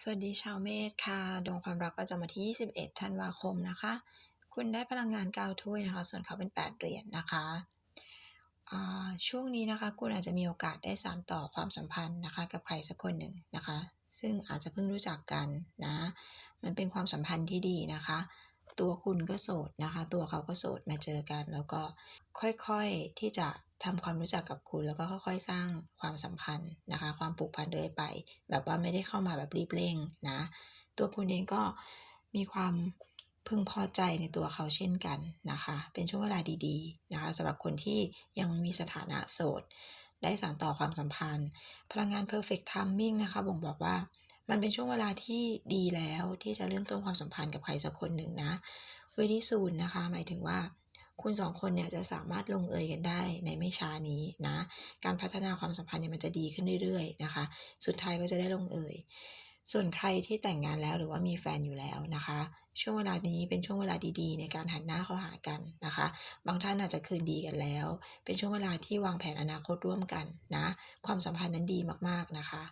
สวัสดีชาวเมษค่ะ ดวงความรักประจำวันที่ 21 ธันวาคมนะคะ คุณได้พลังงาน9ถ้วยนะคะ ส่วนเขาเป็น 8 เหรียญนะคะอ่าช่วงนี้นะคะคุณอาจจะมีโอกาสได้สานต่อความสัมพันธ์นะคะ กับใครสักคนหนึ่งนะคะ ซึ่งอาจจะเพิ่งรู้จักกันนะ มันเป็นความสัมพันธ์ที่ดีนะคะ ตัวคุณก็โสดนะคะ ตัวเขาก็โสดมาเจอกัน แล้วก็ค่อยๆที่จะทำความรู้จักกับคุณแล้วก็ค่อยๆ สร้างความสัมพันธ์นะคะ ความผูกพันเรื่อยไป แบบว่าไม่ได้เข้ามาแบบรีบเร่งนะ ตัวคุณเองก็มีความพึงพอใจในตัวเขาเช่นกันนะคะ เป็นช่วงเวลาดีๆนะคะสำหรับคนที่ยังมีสถานะโสด ได้สานต่อความสัมพันธ์ พลังงาน perfect timing นะคะ บ่งบอกว่า มันเป็นช่วงเวลาที่ดีแล้วที่จะเริ่มต้นความสัมพันธ์กับใครสักคนหนึ่งนะ very soon นะคะ หมายถึงว่าคุณสองคนเนี่ยจะสามารถลงเอยกันได้ในไม่ช้านี้นะ การพัฒนาความสัมพันธ์เนี่ยมันจะดีขึ้นเรื่อยๆนะคะ สุดท้ายก็จะได้ลงเอยส่วนใครที่แต่งงานแล้วหรือว่ามีแฟนอยู่แล้วนะคะ ช่วงเวลานี้เป็นช่วงเวลาดีๆ ในการหันหน้าเข้าหากันนะคะ บางท่านอาจจะคืนดีกันแล้ว เป็นช่วงเวลาที่วางแผนอนาคตร่วมกันนะ ความสัมพันธ์นั้นดีมากๆนะคะ